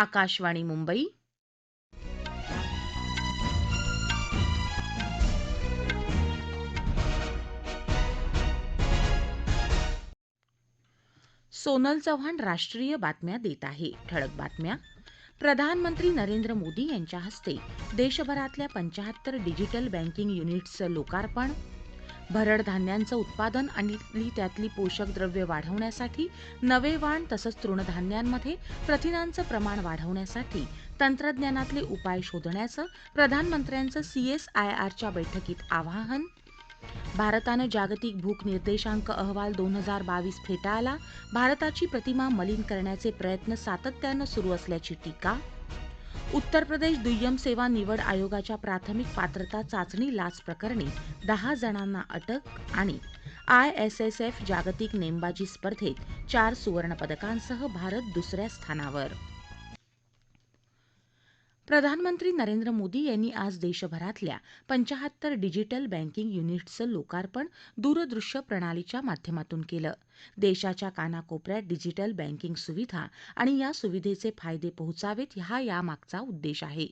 आकाशवाणी मुंबई. सोनल चव्हाण राष्ट्रीय बातम्या देत आहे. ठळक बातम्या. प्रधानमंत्री नरेंद्र मोदी यांच्या हस्ते देशभरातल्या पंचाहत्तर डिजिटल बँकिंग युनिट्सचं लोकार्पण भरड धान्यांचं उत्पादन आणि त्यातली पोषक द्रव्य वाढवण्यासाठी नवे वाण तसंच तृणधान्यांमध्ये प्रथिनांचं प्रमाण वाढवण्यासाठी तंत्रज्ञानातले उपाय शोधण्याचं प्रधानमंत्र्यांचं सीएसआयआरच्या बैठकीत आवाहन. भारतानं जागतिक भूक निर्देशांक अहवाल दोन हजार बावीस फेटाळला भारताची प्रतिमा मलिन करण्याचे प्रयत्न सातत्यानं सुरू असल्याची टीका. उत्तर प्रदेश दुय्यम सेवा निवड आयोगाच्या प्राथमिक पात्रता चाचणी लाच प्रकरणी दहा जणांना अटक आणि आयएसएसएफ जागतिक नेमबाजी स्पर्धेत चार सुवर्णपदकांसह भारत दुसऱ्या स्थानावर. प्रधानमंत्री नरेंद्र मोदी यांनी आज देशभरातल्या पंचाहत्तर डिजिटल बँकिंग युनिट्सचं लोकार्पण दूरदृश्य प्रणालीच्या माध्यमातून केलं. देशाच्या कानाकोपऱ्यात डिजिटल बँकिंग सुविधा आणि या सुविधेचे फायदे पोहोचावेत हा यामागचा उद्देश आहे.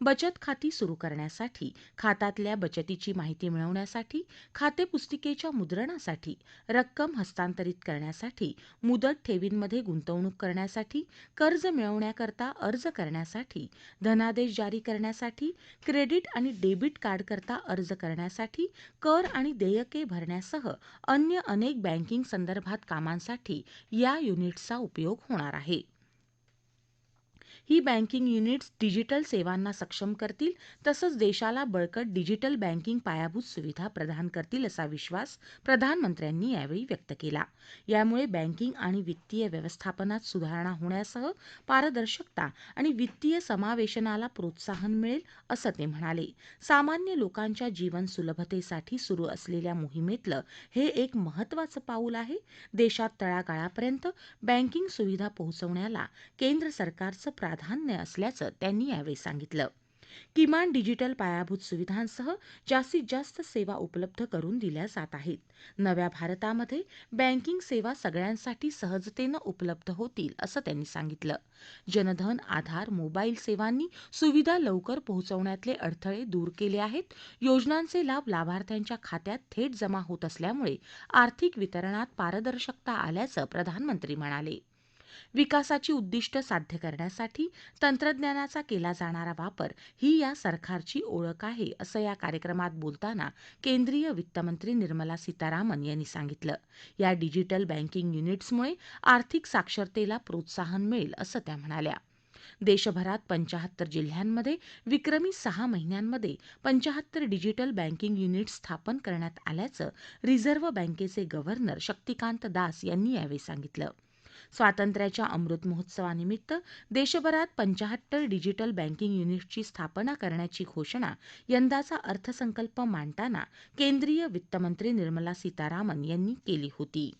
बचत खाती सुरू करण्यासाठी खात्यातल्या बचतीची माहिती मिळवण्यासाठी खातेपुस्तिकेच्या मुद्रणासाठी रक्कम हस्तांतरित करण्यासाठी मुदत ठेवींमध्ये गुंतवणूक करण्यासाठी कर्ज मिळवण्याकरता अर्ज करण्यासाठी धनादेश जारी करण्यासाठी क्रेडिट आणि डेबिट कार्डकरता अर्ज करण्यासाठी कर आणि देयके भरण्यासह अन्य अनेक बँकिंग संदर्भात कामांसाठी या युनिट्सचा उपयोग होणार आहे. ही बँकिंग युनिट्स डिजिटल सेवांना सक्षम करतील तसंच देशाला बळकट डिजिटल बँकिंग पायाभूत सुविधा प्रदान करतील असा विश्वास प्रधानमंत्र्यांनी यावेळी व्यक्त केला. यामुळे बँकिंग आणि वित्तीय व्यवस्थापनात सुधारणा होण्यासह पारदर्शकता आणि वित्तीय समावेशनाला प्रोत्साहन मिळेल असं ते म्हणाले. सामान्य लोकांच्या जीवन सुलभतेसाठी सुरू असलेल्या मोहिमेतलं हे एक महत्वाचं पाऊल आहे. देशात तळागाळापर्यंत बँकिंग सुविधा पोहोचवण्याला केंद्र सरकारचं प्राधान्य असल्याचं त्यांनी यावेळी सांगितलं. किमान डिजिटल पायाभूत सुविधांसह जास्तीत जास्त सेवा उपलब्ध करून दिल्या जात आहेत. नव्या भारतामध्ये बँकिंग सेवा सगळ्यांसाठी सहजतेनं उपलब्ध होतील असं त्यांनी सांगितलं. जनधन आधार मोबाईल सेवांनी सुविधा लवकर पोहोचवण्यातले अडथळे दूर केले आहेत. योजनांचे लाभ लाभार्थ्यांच्या खात्यात थेट जमा होत असल्यामुळे आर्थिक वितरणात पारदर्शकता आल्याचं प्रधानमंत्री म्हणाले. विकासाची उद्दिष्ट साध्य करण्यासाठी तंत्रज्ञानाचा केला जाणारा वापर ही या सरकारची ओळख आहे असं या कार्यक्रमात बोलताना केंद्रीय वित्तमंत्री निर्मला सीतारामन यांनी सांगितलं. या डिजिटल बँकिंग युनिट्समुळे आर्थिक साक्षरतेला प्रोत्साहन मिळेल असं त्या म्हणाल्या. देशभरात पंचाहत्तर जिल्ह्यांमध्ये विक्रमी सहा महिन्यांमध्ये पंचाहत्तर डिजिटल बँकिंग युनिट्स स्थापन करण्यात आल्याचं रिझर्व्ह बँकेचे गव्हर्नर शक्तिकांत दास यांनी यावेळी सांगितलं. स्वातंत्र्याच्या अमृत महोत्सवानिमित्त देशभरात पंचाहत्तर डिजिटल बँकिंग युनिट्सची स्थापना करण्याची घोषणा यंदाचा अर्थसंकल्प मांडताना केंद्रीय वित्तमंत्री निर्मला सीतारामन यांनी केली होती.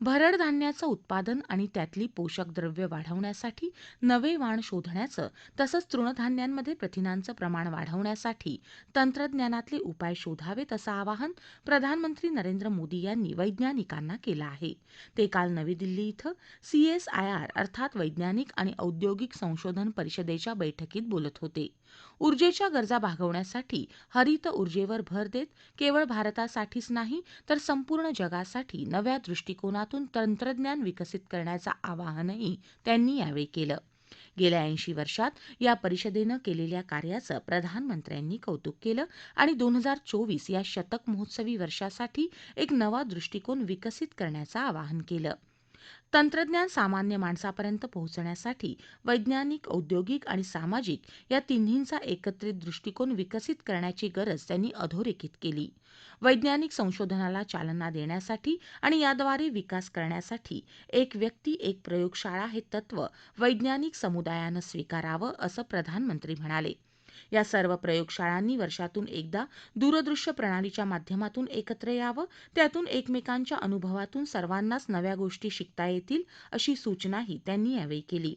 भरड धान्याचं उत्पादन आणि त्यातली पोषक द्रव्य वाढवण्यासाठी नवे वाण शोधण्याचं तसंच तृणधान्यांमध्ये प्रथिनांचं प्रमाण वाढवण्यासाठी तंत्रज्ञानातले उपाय शोधावेत असं आवाहन प्रधानमंत्री नरेंद्र मोदी यांनी वैज्ञानिकांना केलं आहे. ते काल नवी दिल्ली इथं सीएसआयआर अर्थात वैज्ञानिक आणि औद्योगिक संशोधन परिषदेच्या बैठकीत बोलत होते. ऊर्जेच्या गरजा भागवण्यासाठी हरित ऊर्जेवर भर देत केवळ भारतासाठीच नाही तर संपूर्ण जगासाठी नव्या दृष्टिकोनातून तंत्रज्ञान विकसित करण्याचं आवाहनही त्यांनी यावेळी केलं. गेल्या ऐंशी वर्षात या परिषदेनं केलेल्या कार्याचं प्रधानमंत्र्यांनी कौतुक केलं आणि दोन हजार चोवीस या शतक महोत्सवी वर्षासाठी एक नवा दृष्टिकोन विकसित करण्याचं आवाहन केलं. तंत्रज्ञान सामान्य माणसापर्यंत पोहोचण्यासाठी वैज्ञानिक औद्योगिक आणि सामाजिक या तिन्हींचा एकत्रित दृष्टिकोन विकसित करण्याची गरज त्यांनी अधोरेखित केली. वैज्ञानिक संशोधनाला चालना देण्यासाठी आणि याद्वारे विकास करण्यासाठी एक व्यक्ती एक प्रयोगशाळा हे तत्व वैज्ञानिक समुदायानं स्वीकारावं असं प्रधानमंत्री म्हणाले. या सर्व प्रयोगशाळांनी वर्षातून एकदा दूरदृश्य प्रणालीच्या माध्यमातून एकत्र यावं त्यातून एकमेकांच्या अनुभवातून सर्वांनाच नव्या गोष्टी शिकता येतील अशी सूचनाही त्यांनी यावेळी केली.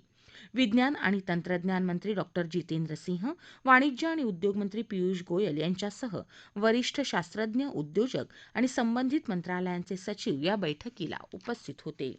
विज्ञान आणि तंत्रज्ञान मंत्री डॉक्टर जितेंद्र सिंह वाणिज्य आणि उद्योग मंत्री पियुष गोयल यांच्यासह वरिष्ठ शास्त्रज्ञ उद्योजक आणि संबंधित मंत्रालयांचे सचिव या बैठकीला उपस्थित होते.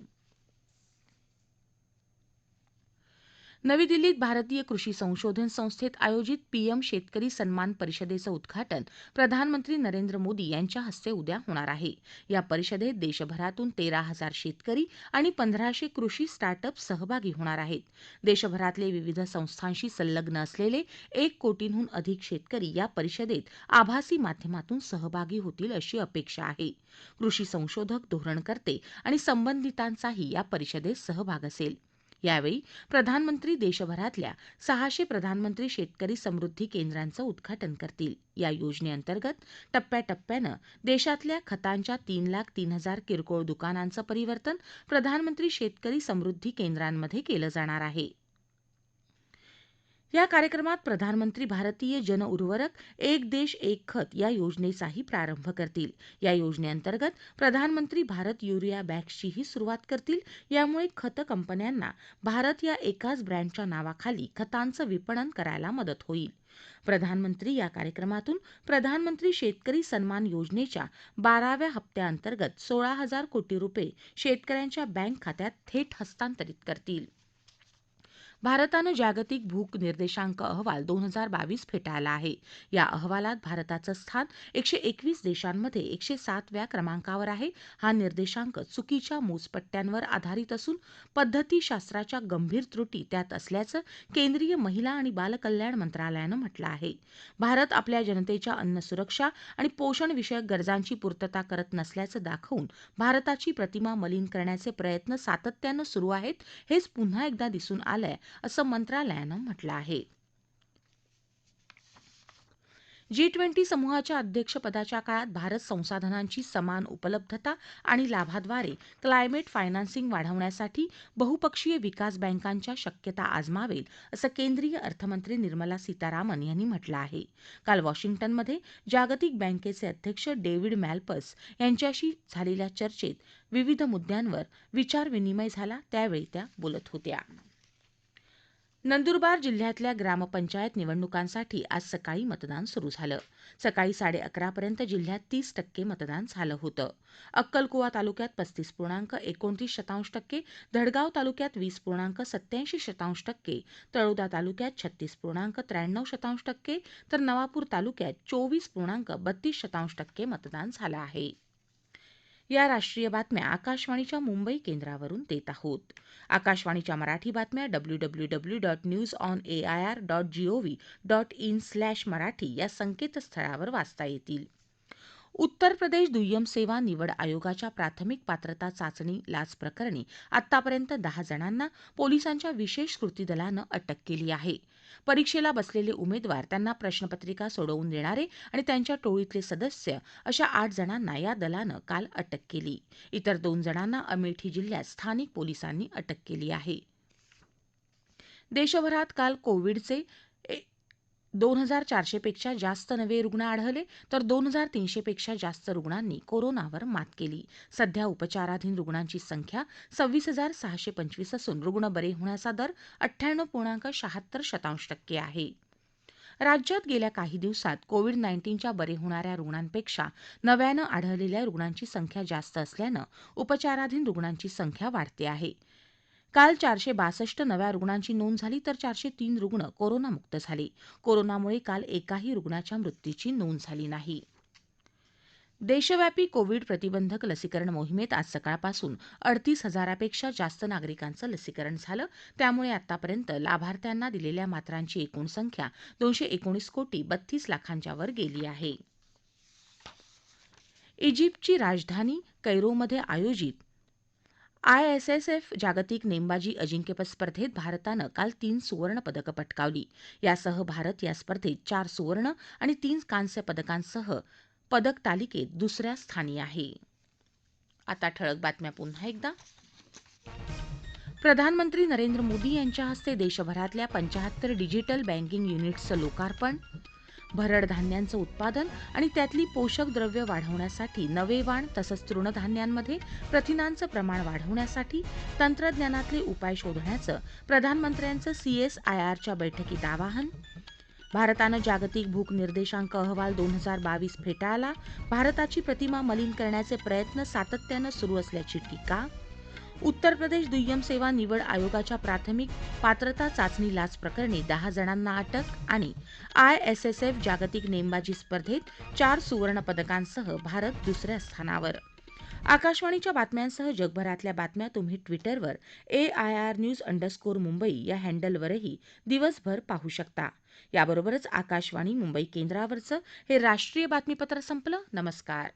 नवी दिल्लीत भारतीय कृषी संशोधन संस्थेत आयोजित पीएम शेतकरी सन्मान परिषदेचं उद्घाटन प्रधानमंत्री नरेंद्र मोदी यांच्या हस्ते उद्या होणार आहे. या परिषदेत देशभरातून तेरा हजार शेतकरी आणि पंधराशे कृषी स्टार्टअप सहभागी होणार आहेत. देशभरातले विविध संस्थांशी संलग्न असलेले एक कोटींहून अधिक शेतकरी या परिषदेत आभासी माध्यमातून सहभागी होतील अशी अपेक्षा आहे. कृषी संशोधक धोरणकर्ते आणि संबंधितांचाही या परिषदेत सहभाग असेल. यावेळी प्रधानमंत्री देशभरातल्या सहाशे प्रधानमंत्री शेतकरी समृद्धी केंद्रांचं उद्घाटन करतील. या योजनेअंतर्गत टप्प्याटप्प्यानं देशातल्या खतांच्या तीन लाख तीन हजार किरकोळ दुकानांचं परिवर्तन प्रधानमंत्री शेतकरी समृद्धी केंद्रांमध्ये केलं जाणार आहे. या कार्यक्रमात प्रधानमंत्री भारतीय जन उर्वरक एक देश एक खत या योजनेचाही प्रारंभ करतील. या योजनेअंतर्गत प्रधानमंत्री भारत युरिया बॅग्सचीही सुरुवात करतील. यामुळे खत कंपन्यांना भारत या एकाच ब्रँडच्या नावाखाली खतांचं विपणन करायला मदत होईल. प्रधानमंत्री या कार्यक्रमातून प्रधानमंत्री शेतकरी सन्मान योजनेच्या बाराव्या हप्त्याअंतर्गत सोळा हजार कोटी रुपये शेतकऱ्यांच्या बँक खात्यात थेट हस्तांतरित करतील. भारतानं जागतिक भूक निर्देशांक अहवाल दोन हजार बावीस फेटाळला आहे. या अहवालात भारताचं स्थान एकशे एकवीस देशांमध्ये एकशे सातव्या क्रमांकावर आहे. हा निर्देशांक चुकीच्या मोजपट्ट्यांवर आधारित असून पद्धतीशास्त्राच्या गंभीर त्रुटी त्यात असल्याचं केंद्रीय महिला आणि बालकल्याण मंत्रालयानं म्हटलं आहे. भारत आपल्या जनतेच्या अन्न सुरक्षा आणि पोषणविषयक गरजांची पूर्तता करत नसल्याचं दाखवून भारताची प्रतिमा मलिन करण्याचे प्रयत्न सातत्यानं सुरू आहेत हेच पुन्हा एकदा दिसून आलंय असं मंत्रालयानं म्हटलं आहे. जी ट्वेंटी समूहाच्या अध्यक्षपदाच्या काळात भारत संसाधनांची समान उपलब्धता आणि लाभाद्वारे क्लायमेट फायनान्सिंग वाढवण्यासाठी बहुपक्षीय विकास बँकांच्या शक्यता आजमावेल असं केंद्रीय अर्थमंत्री निर्मला सीतारामन यांनी म्हटलं आहे. काल वॉशिंग्टनमध्ये जागतिक बँकेचे अध्यक्ष डेव्हिड मॅल्पस यांच्याशी झालेल्या चर्चेत विविध मुद्द्यांवर विचारविनिमय झाला त्यावेळी त्या बोलत होत्या. नंदुरबार जिल्ह्यातल्या ग्रामपंचायत निवडणुकांसाठी आज सकाळी मतदान सुरू झालं. सकाळी साडे अकरापर्यंत जिल्ह्यात तीस टक्के मतदान झालं होतं. अक्कलकुवा तालुक्यात पस्तीस पूर्णांक एकोणतीस शतांश टक्के धडगाव तालुक्यात वीस पूर्णांक सत्याऐंशी शतांश टक्के तळोदा तालुक्यात छत्तीस पूर्णांक त्र्याण्णव शतांश टक्के तर नवापूर तालुक्यात चोवीस पूर्णांक बत्तीस शतांश टक्के मतदान झालं आहे. या राष्ट्रीय बातम्या आकाशवाणीच्या मुंबई केंद्रावरून देत आहोत. आकाशवाणीच्या मराठी बातम्या W W W dot news on A I R dot gov dot in slash Marathi या संकेतस्थळावर वाचता येतील. उत्तर प्रदेश दुय्यम सेवा निवड आयोगाच्या प्राथमिक पात्रता चाचणी लाच प्रकरणी आतापर्यंत दहा जणांना पोलिसांच्या विशेष कृती दलानं अटक केली आहे. परीक्षेला बसलेले उमेदवार त्यांना प्रश्नपत्रिका सोडवून देणारे आणि त्यांच्या टोळीतले सदस्य अशा आठ जणांना या दलानं काल अटक केली. इतर दोन जणांना अमेठी जिल्ह्यात स्थानिक पोलिसांनी अटक केली आहे. देशभरात काल कोविडचे दोन हजार चारशेपेक्षा जास्त नवे रुग्ण आढळले तर दोन हजार तीनशेपेक्षा जास्त रुग्णांनी कोरोनावर मात केली. सध्या उपचाराधीन रुग्णांची संख्या सव्वीस हजार सहाशे पंचवीस असून रुग्ण बरे होण्याचा दर अठ्ठ्याण्णव पूर्णांक शहात्तर शतांश टक्के आहे. राज्यात गेल्या काही दिवसात कोविड नाईन्टीनच्या बरे होणाऱ्या रुग्णांपेक्षा नव्यानं आढळलेल्या रुग्णांची संख्या जास्त असल्यानं उपचाराधीन रुग्णांची संख्या वाढते आहे. काल चारशे बासष्ट नव्या रुग्णांची नोंद झाली तर चारशे तीन रुग्ण कोरोनामुक्त झाले. कोरोनामुळे काल एकाही रुग्णाच्या मृत्यूची नोंद झाली नाही. देशव्यापी कोविड प्रतिबंधक लसीकरण मोहिमेत आज सकाळपासून अडतीस हजारापेक्षा जास्त नागरिकांचं लसीकरण झालं. त्यामुळे आतापर्यंत लाभार्थ्यांना दिलेल्या मात्रांची एकूण संख्या दोनशे एकोणीस कोटी बत्तीस लाखांच्या वर गेली आहे. इजिप्तची राजधानी कैरोमध्ये आयोजित आयएसएसएफ जागतिक नेमबाजी अजिंक्यपद स्पर्धेत भारतानं काल तीन सुवर्ण पदकं पटकावली. यासह भारत या स्पर्धेत चार सुवर्ण आणि तीन कांस्य पदकांसह पदक तालिकेत दुसऱ्या स्थानी आहे. आता ठळक बातम्या पुन्हा एकदा. प्रधानमंत्री नरेंद्र मोदी यांच्या हस्ते देशभरातल्या पंचाहत्तर डिजिटल बँकिंग युनिट्सचं लोकार्पण भरड धान्यांचं उत्पादन आणि त्यातली पोषक द्रव्य वाढवण्यासाठी नवे वाण तसंच तृणधान्यांमध्ये प्रथिनांचं प्रमाण वाढवण्यासाठी तंत्रज्ञानातले उपाय शोधण्याचं प्रधानमंत्र्यांचं सीएसआयआरच्या बैठकीत आवाहन. भारतानं जागतिक भूक निर्देशांक अहवाल दोन हजार बावीस फेटाळला. भारताची प्रतिमा मलिन करण्याचे प्रयत्न सातत्यानं सुरू असल्याची टीका. उत्तर प्रदेश दुय्यम सेवा निवड आयोगाच्या प्राथमिक पात्रता चाचणी लाच प्रकरणी दहा जणांना अटक आणि आयएसएसएफ जागतिक नेमबाजी स्पर्धेत चार सुवर्णपदकांसह भारत दुसऱ्या स्थानावर. आकाशवाणीच्या बातम्यांसह जगभरातल्या बातम्या तुम्ही ट्विटरवर A I R news underscore Mumbai या हँडलवरही दिवसभर पाहू शकता. याबरोबरच आकाशवाणी मुंबई केंद्रावरचं हे राष्ट्रीय बातमीपत्र संपलं. नमस्कार.